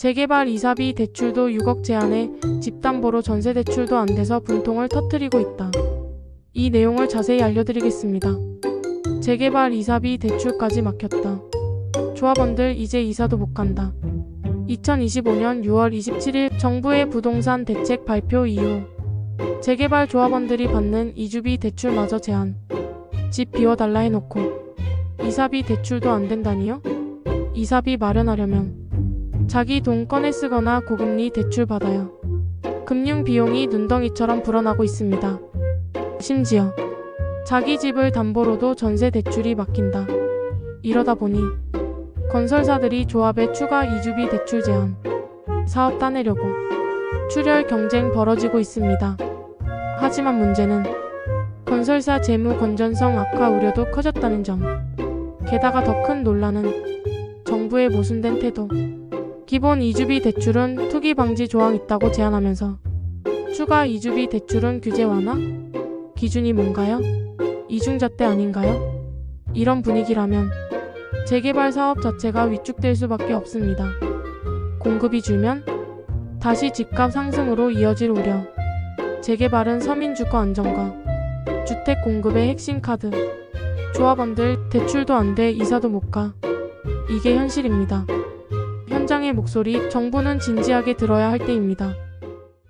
재개발 이사비 대출도 6억 제한에 집담보로 전세 대출도 안 돼서 분통을 터뜨리고 있다. 이 내용을 자세히 알려드리겠습니다. 재개발 이사비 대출까지 막혔다. 조합원들 이제 이사도 못 간다. 2025년 6월 27일 정부의 부동산 대책 발표 이후 재개발 조합원들이 받는 이주비 대출마저 제한. 집 비워달라 해놓고 이사비 대출도 안 된다니요? 이사비 마련하려면 자기 돈 꺼내 쓰거나 고금리 대출 받아야 금융 비용이 눈덩이처럼 불어나고 있습니다. 심지어 자기 집을 담보로도 전세 대출이 막힌다. 이러다 보니 건설사들이 조합에 추가 이주비 대출 제한, 사업 따내려고 출혈 경쟁 벌어지고 있습니다. 하지만 문제는 건설사 재무 건전성 악화 우려도 커졌다는 점. 게다가 더 큰 논란은 정부의 모순된 태도. 기본 이주비 대출은 투기 방지 조항 있다고 제안하면서 추가 이주비 대출은 규제 완화? 기준이 뭔가요? 이중잣대 아닌가요? 이런 분위기라면 재개발 사업 자체가 위축될 수밖에 없습니다. 공급이 줄면 다시 집값 상승으로 이어질 우려. 재개발은 서민 주거 안정과 주택 공급의 핵심 카드. 조합원들 대출도 안 돼 이사도 못 가. 이게 현실입니다. 현장의 목소리 정부는 진지하게 들어야 할 때입니다.